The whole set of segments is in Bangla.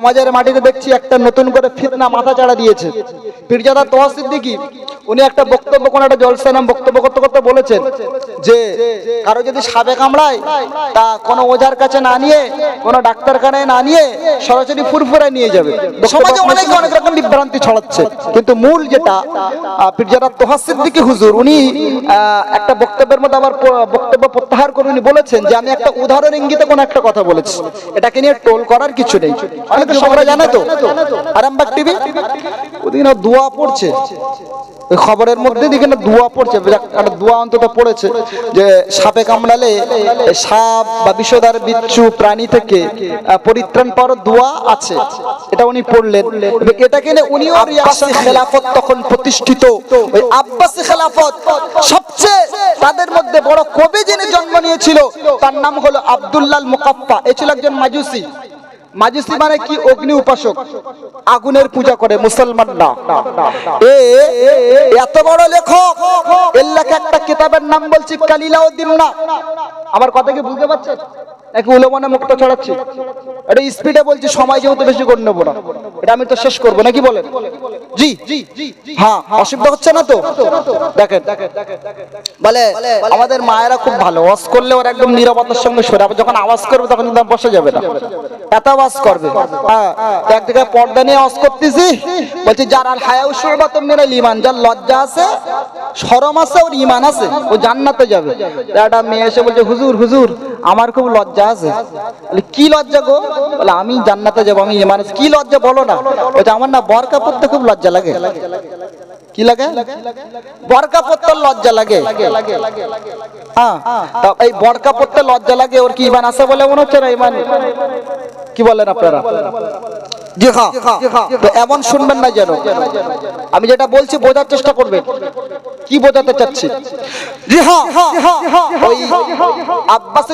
সমাজের মাটিতে দেখছি একটা নতুন করে ফিতনা মাথা চাড়া দিয়েছে। পীরজাদা তোয়া সিদ্দিকি উনি একটা বক্তব্য কোন একটা জলসা নাম বক্তব্য করতে করতে বলেছেন যে কারও যদি সাবে কামড়ায় তা কোনো ওজার কাছে না নিয়ে কোনো ডাক্তারখানায় না নিয়ে সরাসরি ফুরফুরায় নিয়ে যাবে। সমাজে অনেক অনেক রকম বিভ্রান্তি ছড়াচ্ছে। কিন্তু মূল যেটা পীরজাদা তোহা সিদ্দিকি হুজুর উনি একটা বক্তব্যের মধ্যে আবার বক্তব্য প্রত্যাহার করে উনি বলেছেন যে আমি একটা উদাহরণ ইঙ্গিতে কোনো একটা কথা বলেছি। এটাকে নিয়ে টোল করার কিছু নেই। অনেক জানে তো? আরামবাগ টিভি? ওদিকে না দোয়া পড়ছে। ওই খবরের মধ্যে দিকে না দোয়া পড়ছে। একটা দোয়া অন্তত পড়েছে যে সাপে কামড়ালে সাপ বা বিচ্ছু প্রাণী থেকে পরিত্রাণ পাওয়ার দোয়া আছে। এটা উনি পড়লেন। এবং নিয়ে উনিও আব্বাসী খেলাফত তখন প্রতিষ্ঠিত। ওই আব্বাসী খেলাফত সবচেয়ে তাদের মধ্যে বড় কবি যিনি জন্ম নিয়েছিল, তার নাম হলো আব্দুল্লাল মুকাফফা এ ছিল একজন মাজুসি। মাজুসি মানে কি? অগ্নি উপাসক। আগুনের পূজা করে মুসলমানরা। এ, এত বড় লেখক। এর একটা কিতাবের নাম বলছি কালিলাউদ্দিন না। আমার কথা কি বুঝতে পারছেন? নাকি উলমানে মুক্ত ছড়াচ্ছি? এটা স্পিডে বলছি, সময় যেহেতু বেশি করে নেব না। এটা আমি তো শেষ করব, নাকি বলেন? জি হ্যাঁ অসুবিধা হচ্ছে না তো? দেখেন। বলে, আমাদের মায়েরা খুব ভালো। ওয়াজ করলে ওরা একদম নিরাপত্তার সঙ্গে সরে যখন আওয়াজ করবে, তখন আর যাবে না। করবে। হ্যাঁ এক জায়গায় পর্দা নিয়ে আওয়াজ করতেছি। বলছি, যার আর যার লজ্জা আছে, শরম আছে আছে, ও জান্নাতে যাবে। একটা মেয়ে এসে বলছে, হুজুর হুজুর, আমার খুব লজ্জা আছে। কি লজ্জা গো? বলে, আমি জান্নাতে যাব, আমি ইমান কি লজ্জা বলো না? বলছে, আমার না বরকা পড়তে খুব লজ্জা লাগে। কি লাগে? বরকা পড়তে লজ্জা লাগে। হ্যাঁ এই বরকা পড়তে লজ্জা লাগে, ওর কি ইমান আছে বলে মনে হচ্ছে না ইমান? কি বলেন আপনারা? এমন শুনবেন না যেন। আমি যেটা বলছি, বোঝার চেষ্টা করবেন। কি বোঝাতে চাচ্ছি?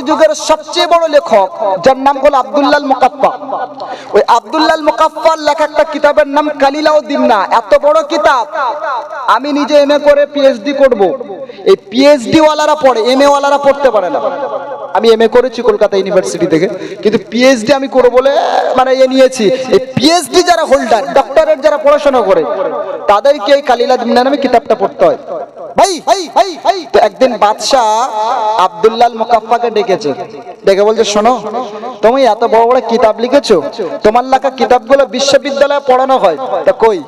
যুগের সবচেয়ে বড় লেখক, যার নাম হলো আব্দুল্লাল মুকাফফা। ওই আব্দুল্লাল মুকাফফার লেখা একটা কিতাবের নাম কালিলাউদ্দিন না। এত বড় কিতাব। আমি নিজে এমএ করে পিএইচডি করব। এই পিএইচডি ওয়ালারা পড়ে এমএ ওয়ালারা পড়তে পারে না। আমি এমএ করেছি কলকাতা ইউনিভার্সিটি থেকে। কিন্তু পিএইচডি আমি করব বলে মানে এ নিয়েছি। এই পিএইচডি যারা হোল্ডার ডক্টরেট যারা পড়াশোনা করে, তাদেরকে এই কালিলাউদ্দিন নামে কিতাবটা পড়তে হয়। ভাই তো একদিন বাদশাহ ডেকেছে। ডেকে বলছে, শোনো, তুমি এত বড় বড় কিতাব লিখেছো, তোমার লেখা কিতাবগুলো বিশ্ববিদ্যালয়ে পড়ানো হয়। তা কই?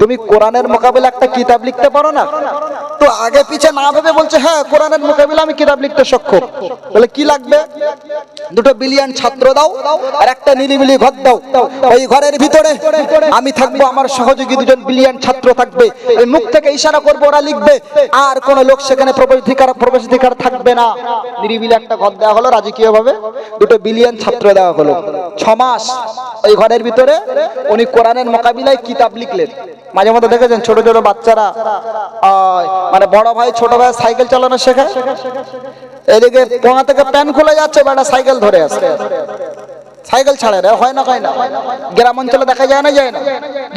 তুমি কোরআনের মোকাবিলা একটা কিতাব লিখতে পারো না? তো আগে পিছে না ভেবে বলছে হ্যাঁ কোরআনের মোকাবিলা আমি কিতাব লিখতে সক্ষম। বলে, কি লাগবে? দুটো বিলিয়ন ছাত্র দাও আর একটা নিরিবিলি ঘর দাও। ওই ঘরের ভিতরে আমি থাকব, আমার সহযোগী দুজন বিলিয়ন ছাত্র থাকবে। ওই মুখ থেকে ইশারা করব ওরা লিখবে, আর কোন লোক সেখানে প্রবেশাধিকার প্রবেশাধিকার থাকবে না। নিরিবিলি একটা ঘর দেওয়া হলো রাজকীয় ভাবে দুটো বিলিয়ন ছাত্র দেওয়া হলো। ছ মাস ওই ঘরের ভিতরে উনি কোরআনের মোকাবিলায় কিতাব লিখলেন। মাঝে মধ্যে দেখেছেন ছোট ছোট বাচ্চারা মানে বড় ভাই, ছোট ভাই সাইকেল চালানো শেখায়? এদিকে পোঙা থেকে প্যান খুলে যাচ্ছে বেটা সাইকেল ধরে আসছে সাইকেল ছাড়ে রে হয় না হয় না। গ্রাম অঞ্চলে দেখা যায় না যায় না।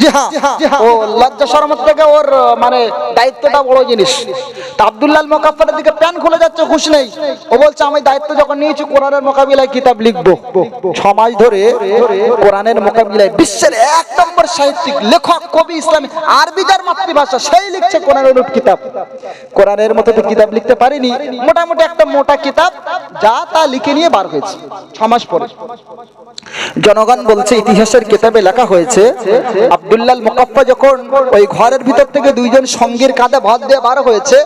জি হ্যাঁ ও লজ্জা শরমত থেকে ওর মানে দায়িত্বটা বড় জিনিস। তা আব্দুল্লাল মোকাফফারের দিকে প্যান খুলে যাচ্ছে খুশ নেই। ও বলছে আমি দায়িত্ব যখন নিয়েছি কোরআনের মোকাবিলায় কিতাব লিখব। ছ মাস ধরে কোরআনের মোকাবিলায় বিশ্বের এক নম্বর সাহিত্যিক লেখক কবি ইসলামী আরবি যার মাতৃভাষা সেই লিখছে কোরআনের অনুপ কিতাব। কোরআনের মতো তো কিতাব লিখতে পারিনি। মোটামুটি একটা মোটা কিতাব যা তা লিখে নিয়ে বার হয়েছে ছ মাস পরে। জনগণ বলছে, ইতিহাসের কিতাবে লেখা হয়েছে, আব্দুল্লাল মুকাফফা যখন ওই ঘরের ভিতর থেকে দুইজন সঙ্গীর কাঁধে ভাত দিয়ে বার হয়েছে,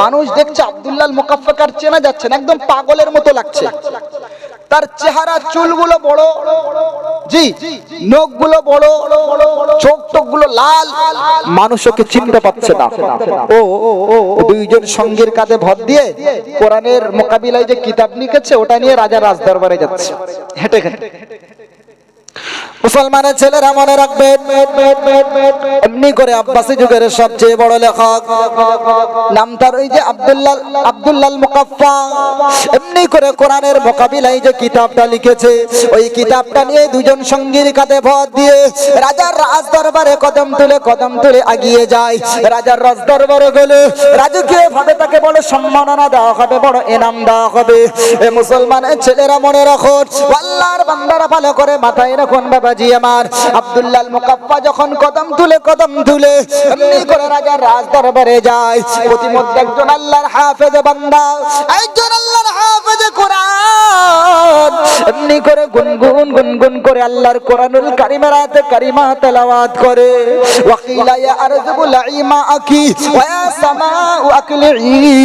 মানুষ দেখছে আব্দুল্লাল মুকাফফাকে আর চেনা যাচ্ছে না, একদম পাগলের মতো লাগছে। তার চেহারা, চুলগুলো বড়, জি, নখগুলো বড়, চোখ টোকগুলো লাল, মানুষ ওকে চিনতে পারছে না। ও ও দুইজন সঙ্গীর কাঁধে ভর দিয়ে কোরআনের মোকাবিলায় যে কিতাব লিখেছে, ওটা নিয়ে রাজা রাজদরবারে যাচ্ছে। হেঁটে হেঁটে। মুসলমানের ছেলেরা মনে রাখবে, এমনি করে আব্বাসী যুগের সবচেয়ে বড় লেখক, নাম তার ওই যে আব্দুল্লাহ আব্দুল্লাল মুকাফফা। এমনি করে কোরআনের মোকাবিলায় যে কিতাবটা লিখেছে, ওই কিতাবটা নিয়ে দুজন সঙ্গীর কাঁধে ভর দিয়ে রাজার রাজ দরবারে কদম তুলে কদম তুলে আগিয়ে যায়। রাজার রাজ দরবারে গেলে রাজকীয় ভাবে তাকে বড় সম্মাননা দেওয়া হবে, বড় এনাম দেওয়া হবে। এ মুসলমানের ছেলেরা মনে রাখো, আল্লাহর বান্দারা ভালো করে মাথায় রাখুন বাবা বাবাজি আমার। আব্দুল্লাহ মুকাফফা যখন কদম তুলে কদম তুলে এমনি করে রাজার রাজ দরবারে যায়। প্রতিমধ্যে একজন আল্লাহর হাফেজ বান্দা, একজন আল্লাহর হাফেজ কোরআন। এমনি করে গুনগুন গুনগুন করে আল্লাহর কোরআনুল কারিমের আয়াতে কারিমা তেলাওয়াত করে। ওয়াকিলা ইয়া আরযু লাইমা আকি, ওয়া সামাউ আকলি'i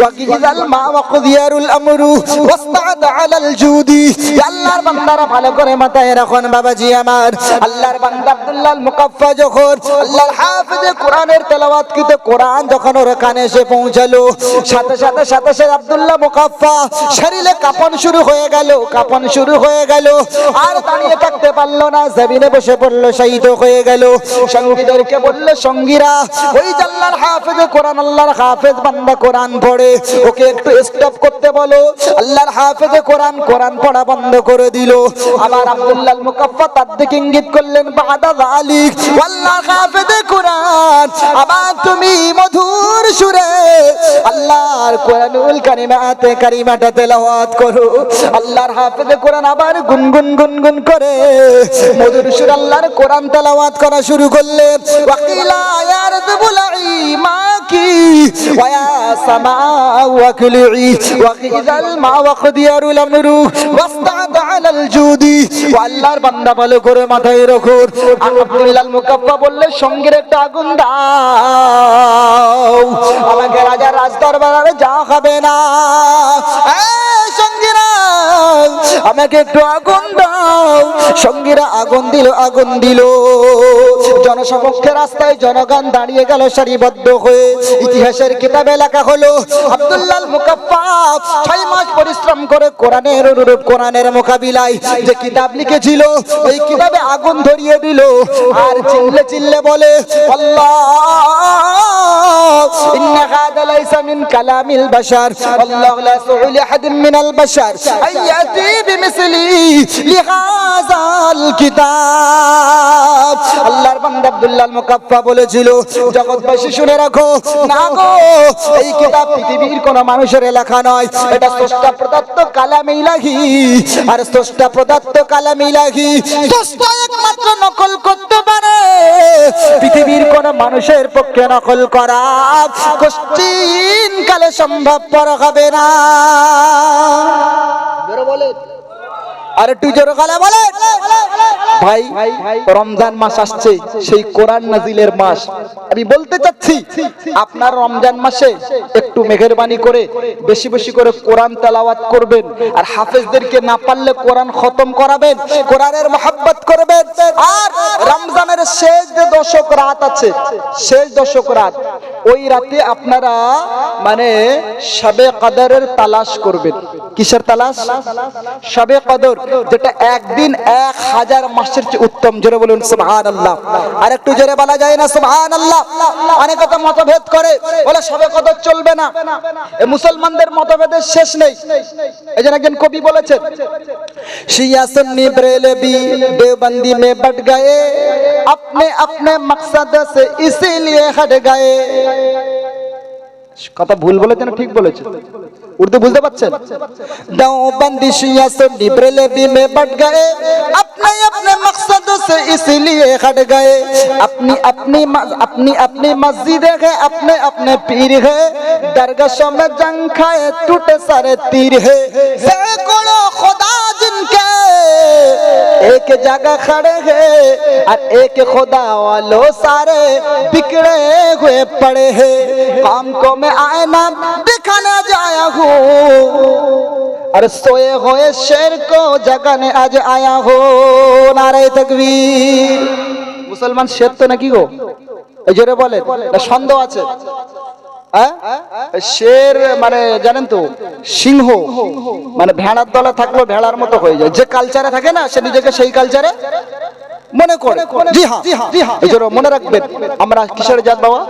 ওয়াকিজাল মা ওয়াকদিয়ারুল আমরু, ওয়াসতাদ আলাল জুদি। আল্লাহর বান্দারা ভালো করে মাথায় রাখুন বাবাজি আমার। আল্লাহর বান্দা আব্দুল্লাহ মুকাফফা যখন, আল্লাহর হাফেজে কোরআনের তেলাওয়াত কিতে কোরআন যখন ওর কানে এসে পৌঁছালো, সাথে সাথে সাথে সাথে আব্দুল্লাহ মুকাফফা শরীরে কাঁপন শুরু হয়ে গেল, কাঁপন শুরু হয়ে গেল। আর দাঁড়িয়ে থাকতে পারল না, জমিনে বসে পড়ল, শহীদ হয়ে গেল। সঙ্গীদেরকে বলল, সঙ্গীরা, ওই যে আল্লাহর হাফেজে কোরআন, আল্লাহর হাফেজ বান্দা কোরআন পড়ে, ওকে একটু স্টপ করতে বলো। আল্লাহর হাফেজ কোরআন কোরআন পড়া বন্ধ করে দিল। আবার আব্দুল্লাহ মুকাফফা দিকে ইঙ্গিত করলেন কোরআন। আবার তুমি মধুর সুরে আল্লাহর কোরআনুল কারিমাতে, কারিমাটা তেলাওয়াত করো। আল্লাহর হাফেজে কোরআন আবার গুনগুন গুনগুন করে। মধুর সুরে আল্লাহর কোরআন তেলাওয়াত করা শুরু করলেন। ওয়াকিলা ইয়া রাব্বুল মাকি ওয়া ইয়া সামাউ ওয়াকলি'i ওয়াকিজাল মা ওয়াকদিয়ারুল আমরু ওয়াস্তাদ আলাল জুদি। আল্লাহর বান্দা ভালো করে মাথায় রাখো। আব্দুল্লাহ মুকাব্বা বললে সঙ্গের একটা আগুন দাও। আমাকে রাজা রাজ দরবারে যা হবে না। আমাকে একটু আগুন দাও। সঙ্গীরা আগুন দিল আগুন দিল। জনসমক্ষে রাস্তায় জনগণ দাঁড়িয়ে গেল সারিবদ্ধ হয়ে। ইতিহাসের কিতাবে লেখা হলো আব্দুল্লাহ মুকাফফা ছয় মাস পরিশ্রম করে কোরআনের অনুরূপ কোরআনের মোকাবিলায় যে কিতাব লিখেছিল, ওই কিতাবে আগুন ধরিয়ে দিল। আর চিল্লে চিল্লে বলে, আল্লাহ ইন্না হাদা লাইসা মিন কালামিল বাশার, আল্লাহু লা সুউলি আহাদিন মিনাল বাশার, আইয়াতি বিমিসলি আল্লাহর বান্দা আব্দুল্লাহ মুকাফফা বলেছিল, জগৎবাসী শুনে রাখো, না গো, এই কিতাব পৃথিবীর কোন মানুষের লেখা নয়, এটা স্রষ্টা প্রদত্ত কালামে ইলাহি। আর স্রষ্টা প্রদত্ত কালামে ইলাহি স্রষ্টা একমাত্র নকল করতে পারে। পৃথিবীর কোন মানুষের পক্ষে নকল করা কষ্টিন কালে সম্ভবপর হবে না। আর একটু জোরে গলা বলে। ভাই, রমজান মাস আসছে, সেই কোরআন নাজিলের মাস। আমি বলতে চাচ্ছি, আপনার রমজান মাসে একটু মেহেরবানি করে, বেশি বেশি করে কোরআন তেলাওয়াত করবেন, আর হাফেজদেরকে না পারলে কোরআন খতম করাবেন, কোরআনের মহাব্বত করবেন। আর রমজানের শেষ যে দশক রাত আছে, শেষ দশক রাত, ওই রাতে আপনারা মানে সবে কদরের তালাশ করবেন। কিসের তালাশ সবে কদর যেটা একদিন এক হাজার মাসের চেয়ে উত্তম জোরে বলুন সুবহান আল্লাহ আর একটু জোরে বলা যায় না সুবহান আল্লাহ অনেক তো মতভেদ করে বলে সবে কদর চলবে না এ মুসলমানদের মতভেদের শেষ নেই এই জন্য একজন কবি বলেছেন শিয়া সুন্নি बरेलवी देवबंदी में बट गए अपने अपने मकसद से इसीलिए हट गए কথা ভুল বলেছে না ঠিক বলেছে উর্দু বুঝতে পারছেন देवबंदी शिया सुन्नी बरेलवी में बट गए अपने अपने मकसद से इसीलिए हट गए अपनी अपनी अपनी अपनी मस्जिद है अपने अपने पीर है दरगाहों में जंग खाए टूटे सारे तीर है सैकड़ों खुदा जिनके एक जगह खड़े हैं और एक खुदा वालों सारे बिगड़े हुए पड़े हैं काम को मैं आईना दिखाने जाया हूँ और सोए हुए शेर को जगाने आज आया हो नारे तकबीर মুসলমান শের তো নাকি গো এই জোরে বলেন না সন্দেহ আছে হ্যাঁ? শের মানে জানেন তো, সিংহ মানে ভেড়ার দলে থাকল ভেড়ার মতো হয়ে যায়। যে কালচারে থাকে না, সে নিজেকে সেই কালচারে মনে করে। জি হ্যাঁ জি হ্যাঁ। মনে রাখবেন আমরা কিসের জাত বাবা?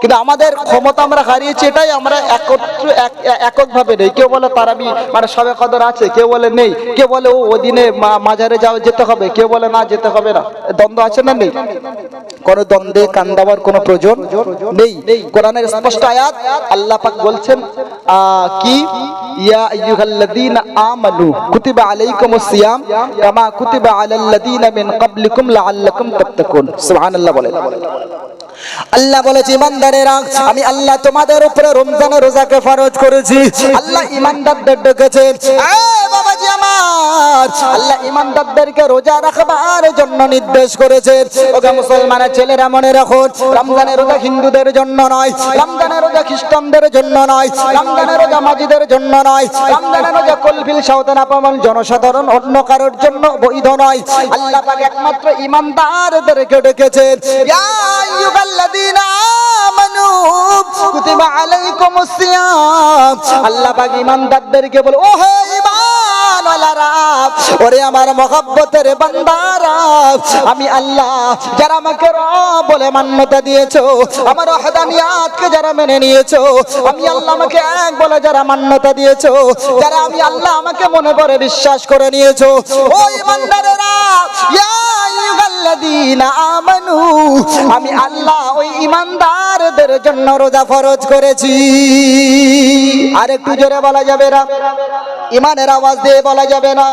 কিন্তু আমাদের ক্ষমতা আমরা হারিয়েছি এটাই আমরা একত্র এক- একক ভাবে নেই। কেউ বলে তারাবি মানে সবে কদর আছে কেউ বলে নেই। কেউ বলে ও ওদিনে মাজারে যাওয়া যেতে হবে। কেউ বলে না যেতে হবে না। দ্বন্দ্ব আছে না নেই? কোন দ্বন্দ্বে কান দেওয়ার কোনো প্রয়োজন নেই? কোরআনের স্পষ্ট আয়াত আল্লাহ পাক বলছেন কি? ইয়া আইয়ুহাল্লাযীনা আমানু কুতিবা আলাইকুমুস সিয়াম কামা কুতিবা আলাল্লাযীনা মিন ক্বাবলিকুম লাআল্লাকুম তাত্তাকুন সুবহানাল্লাহ বলেন আল্লাহ বলেছে, ইমানদারেরা, আমি আল্লাহ তোমাদের উপরে রমজানের রোজাকে ফরজ করেছি। আল্লাহ ইমানদারদের ডেকেছে আল্লাহ ইমানদারদেরকে রোজা রাখবার জন্য নির্দেশ করেছে। ওকে মুসলমানের ছেলেরা মনে রাখো, রমজানের রোজা হিন্দুদের জন্য নয়, রমজানের রোজা খ্রিস্টানদের জন্য নয়, রমজানের রোজা মাজিদের জন্য নয়, রমজানের রোজা সাউদান জনসাধারণ অন্য কারোর জন্য বৈধ নয়। আল্লাহ পাক একমাত্র ইমানদারদেরকে ডেকেছে আইয়ুহাল্লাযীনা আমানু কুতিবা আলাইকুমুস সিয়াম। আল্লাহ পাক ইমানদারদেরকে বলে ও হে ঈমানওয়ালারা ওরে আমার মহব্বতের বান্দারা আমি আল্লাহ, যারা আমাকে রব বলে মান্যতা দিয়েছ, আমার ওয়াহদানিয়াতকে যারা মেনে নিয়েছো, আমি আল্লাহ আমাকে এক বলে যারা মান্যতা দিয়েছ, যারা আমি আল্লাহ আমাকে মনে করে বিশ্বাস করে নিয়েছো। ও ইমানদারেরা ইয়া আমানু, আমি আল্লাহ ওই ইমানদারদের জন্য রোজা ফরজ করেছি। আর জোরে বলা যাবে না ইমানের আওয়াজ দিয়ে বলা যাবে না।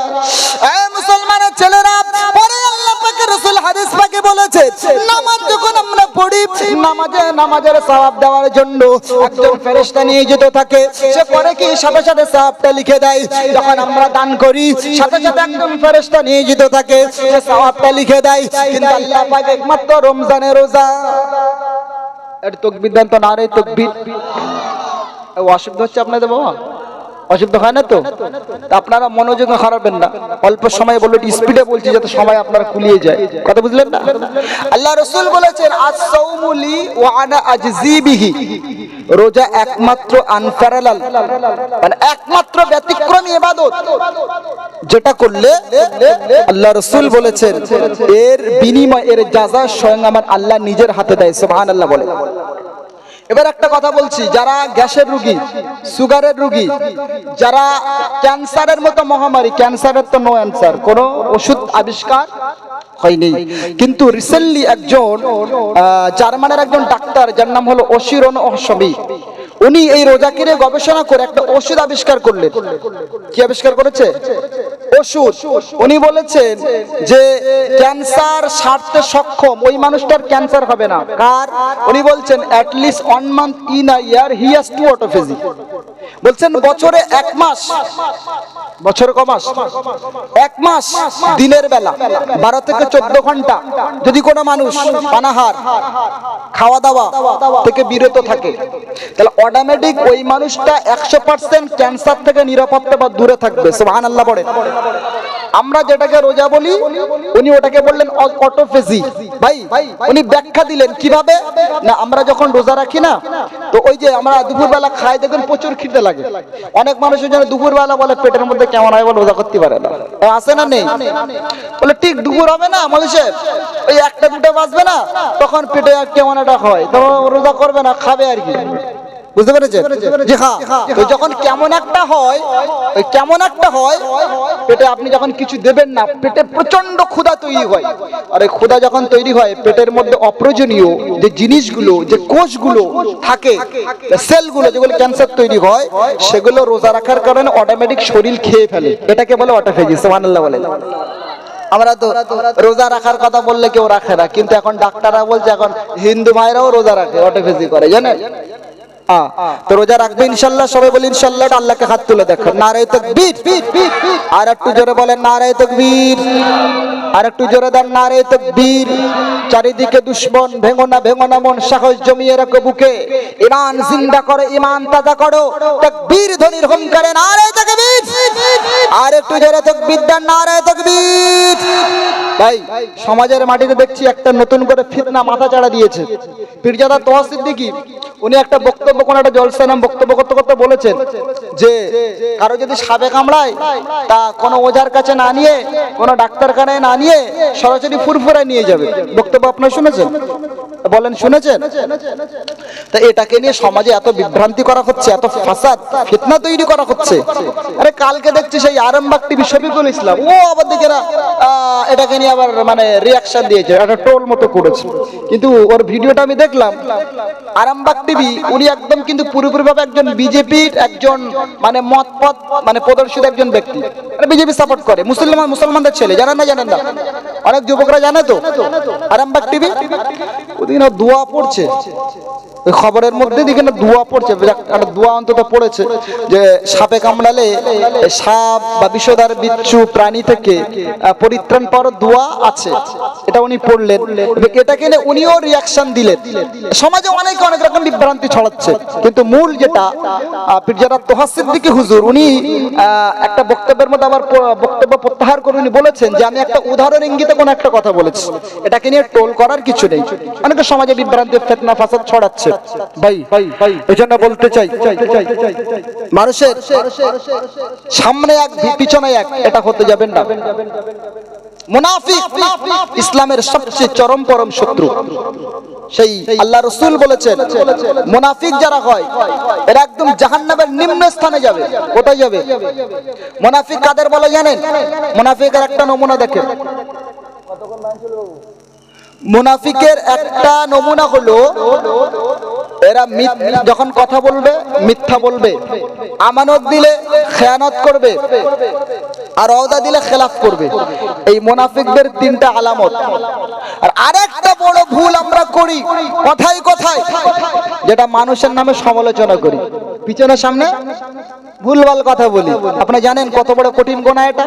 মুসলমানের ছেলেরা, পরে আল্লাহ পাকের রাসূল হাদিস পাকে বলেছে, নামাজ যখন আমরা পড়ি, নামাজে নামাজের দেওয়ার জন্য একজন ফেরেশতা থাকে, সে পরে কি সাথে সাথে লিখে দেয়? যখন আমরা দান করি, সাথে সাথে একজন ফেরেশতা থাকে, সে লিখে দেয়। কিন্তু আল্লাহ পাক একমাত্র রমজানের রোজা। এটা তকবির দেন তো না রে তকবির অসুবিধা হচ্ছে আপনাদের, বাবা? অসুবিধা হয় না তো? আপনারা মনোযোগ হারাবেন না। অল্প সময় বলল স্পিডে বলছি যাতে সময় আপনারা কুলিয়ে যায়। কথা বুঝলেন না? আল্লাহ রসুল বলেছেন আজ সৌমুলি ও আনা আজজিবিহি। রোজা একমাত্র আনপ্যারালাল মানে একমাত্র ব্যতিক্রমী ইবাদত। যেটা করলে আল্লাহ রসুল বলেছেন, এর বিনিময়, এর যাজা স্বয়ং আমার আল্লাহ নিজের হাতে দেয়, সুবহানাল্লাহ বলে। এবার একটা কথা বলছি, যারা গ্যাসের রুগী, সুগারের রুগী, যারা ক্যান্সারের মতো মহামারী, ক্যান্সারের তো নো অ্যান্সার কোনো ওষুধ আবিষ্কার হয়নি। কিন্তু রিসেন্টলি একজন জার্মানের একজন ডাক্তার, যার নাম হলো অশিরন অসবি উনি এই রোজাকে গবেষণা করে একটা ওষুধ আবিষ্কার করলেন। কি আবিষ্কার করেছে? ওষুধ। উনি বলেছেন যে ক্যান্সার সারতে সক্ষম, ওই মানুষটার ক্যান্সার হবে না। কার? উনি বলছেন at least one month in a year he has to autophagy বলছেন বছরে এক মাস। বছরে ক মাস? এক মাস দিনের বেলা, বারো থেকে চোদ্দ ঘণ্টা। যদি কোনো মানুষ পানাহার খাওয়া দাওয়া থেকে বিরত থাকে, তাহলে অটোমেটিক ওই মানুষটা একশো পার্সেন্ট ক্যান্সার থেকে নিরাপত্তা বা দূরে থাকবে। সুবহান আল্লাহ পড়ে আমরা যেটাকে রোজা বলি, উনি ওটাকে বললেন অটোফেজি ভাই, উনি ব্যাখ্যা দিলেন কীভাবে? না, আমরা যখন রোজা রাখি না, তো ওই যে আমরা দুপুরবেলা খাই, দেখবেন প্রচুর খিদে লাগে। অনেক মানুষের জন্য দুপুরবেলা বলে, পেটের মধ্যে কেমন হয় বলে রোজা করতে পারে না। আসে না নেই? বলে, ঠিক দুপুর হবে না মানুষের? ওই একটা দুটো বাজবে না, তখন পেটে কেমন একটা হয়। তখন রোজা করবে না, খাবে আর কি। বুঝতে পেরেছেন? জি হ্যাঁ। তো যখন কেমন একটা হয় ওই কেমন একটা হয় পেটে আপনি যখন কিছু দেবেন না পেটে প্রচণ্ড ক্ষুধা তৈরি হয়। আর এই ক্ষুধা যখন তৈরি হয় পেটের মধ্যে অপ্রয়োজনীয় যে জিনিসগুলো যে কোষগুলো থাকে সেলগুলো যেগুলো ক্যান্সার তৈরি হয় সেগুলো রোজা রাখার কারণে অটোমেটিক শরীর খেয়ে ফেলে। এটাকে বলে অটোফেজি সুবহানাল্লাহ বলে। আমরা তো রোজা রাখার কথা বললে কেউ রাখে না কিন্তু এখন ডাক্তাররা বলছে এখন হিন্দু মায়েরাও রোজা রাখে অটোফেজি করে জানেন? হ্যাঁ, তো রোজা রাখবে ইনশাল্লাহ, সবাই বলি ইনশাল্লাহ আল্লাহকে হাত তুলে দেখো। নারায় তকবীর। আর একটু জোরে বলেন, নারায় তকবীর। আর একটু জোরে দেন, নারায় তকবীর। চারিদিকে দুশ্মন, ভেঙো না ভেঙো না মন, সাহস জমিয়ে রাখো বুকে। ইমান জিন্দা করো ইমান তাজা করো। তকবীর ধ্বনির হুঙ্কারে নারায় তকবীর। আর একটু জোরে তকবীর দেন, নারায় তকবীর। ভাই, সমাজের মাটিতে দেখছি একটা নতুন করে ফিতনা মাথা চাড়া দিয়েছে। পীরজাদা সিদ্দিকী উনি একটা বক্তব্য কোন একটা জলসা নাম বক্তব্য করতে করতে বলেছেন যে, কারও যদি সাবে কামড়ায়, তা কোনো ওজার কাছে না নিয়ে, কোনো ডাক্তারখানায় না নিয়ে, সরাসরি ফুরফুরায় নিয়ে যাবে। বক্তব্য আপনার শুনেছেন? বলেন শুনেছেন? তা এটাকে নিয়ে সমাজে এত বিভ্রান্তি করা হচ্ছে এত ফাসাদ ফিতনা তৈরি করা হচ্ছে। আরে কালকে দেখছি সেই আরামবাগ টিভি শফিকুল ইসলাম। ও আবার না, এটাকে নিয়ে আবার মানে রিয়াকশন দিয়েছে একটা টোল মতো করেছে। কিন্তু ওর ভিডিওটা আমি দেখলাম আরামবাগ টিভি উনি একদম কিন্তু পুরোপুরি ভাবে একজন বিজেপির একজন মানে মত পথ মানে প্রদর্শিত একজন ব্যক্তি। বিজেপি সাপোর্ট করে মুসলমান মুসলমানদের ছেলে জানেন না জানেন না? অনেক যুবকরা জানে তো? আরামবাগ টিভি? না দোয়া পড়ছে। ওই খবরের মধ্যে দিকে না দোয়া পড়ছে। একটা দোয়া অন্তত পড়েছে যে সাপে কামড়ালে সাপ বা বিষধর বিচ্ছু প্রাণী থেকে পরিত্রাণ পাওয়ার দোয়া আছে। এটা উনি পড়লেন। এটাকে নিয়ে উনিও রিয়াকশন দিলেন। সমাজে অনেক অনেক রকম বিভ্রান্তি ছড়াচ্ছে। কিন্তু মূল যেটা পীরজাদা তোহা সিদ্দিকী হুজুর, উনি একটা বক্তব্যের মধ্যে আবার বক্তব্য প্রত্যাহার করে উনি বলেছেন যে, আমি একটা উদাহরণ ইঙ্গিতে কোনো একটা কথা বলেছি। এটাকে নিয়ে টোল করার কিছু নেই। অনেকে সমাজে বিভ্রান্তি ফেতনা, ফাসাদ ছড়াচ্ছে। ভাই ভাই ভাই। এই জন্য বলতে চাই, মানুষের সামনে এক, পিছনে এক, এটা হতে যাবেন না। মুনাফিক ইসলামের সবচেয়ে চরম পরম শত্রু। সেই আল্লাহ রসুল বলেছেন, মুনাফিক যারা হয়, এরা একদম জাহান্নামের নিম্ন স্থানে যাবে। কোথায় যাবে? মুনাফিক কাদের বলে জানেন? মুনাফিকের একটা নমুনা দেখেন। মুনাফিকের একটা নমুনা হলো, এরা যখন কথা বলবে, মিথ্যা বলবে, আমানত দিলে খেয়ানত করবে, আর অদা দিলে খেলাফ করবে। এই মুনাফিকদের তিনটা আলামত। আর আরেকটা বড় ভুল আমরা করি কথাই কথায়, যেটা মানুষের নামে সমালোচনা করি। পিছনের সামনে ভুলভাল কথা বলি। আপনি জানেন কত বড় কঠিন গোনা এটা?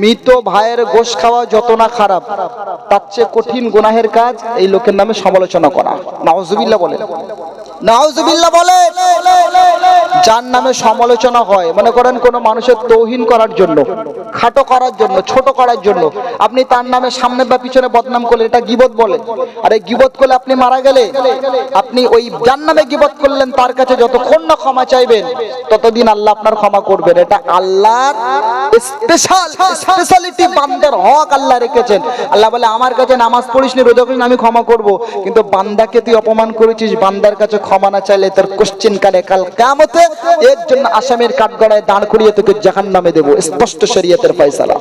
মৃত ভাইয়ের গোশ খাওয়া যত না খারাপ, তার চেয়ে কঠিন গোনাহের কাজ এই লোকের নামে সমালোচনা করা। নাউজুবিল্লাহ বলে নাউজুবিল্লাহ বলে, যার নামে সমালোচনা হয়। মনে করেন কোন মানুষের তৌহিন করার জন্য, খাটো করার জন্য, ছোট করার জন্য, আপনি তার নামে সামনে বা পিছনে বদনাম করলেন এটা গিবত বলে। আর এই গিবত করলে আপনি মারা গেলে, আপনি ওই যার নামে গিবত করলেন, তার কাছে যতক্ষণ না ক্ষমা চাইবেন, ততদিন আল্লাহ আপনার ক্ষমা করবেন। এটা আল্লাহর স্পেশাল স্পেশালিটি বান্দার হক আল্লাহ রেখেছেন। আল্লাহ বলে, আমার কাছে নামাজ পড়িস নি রোজা করিস আমি ক্ষমা করব। কিন্তু বান্দাকে তুই অপমান করেছিস, বান্দার কাছে ক্ষমা না চাইলে তোর কোশ্চিন কালে কাল কামতে এর জন্য আসামের কাঠগড়ায় দাঁড় করিয়ে তোকে জাহান নামে দেবো। স্পষ্ট শরীয়তের ফয়সালা।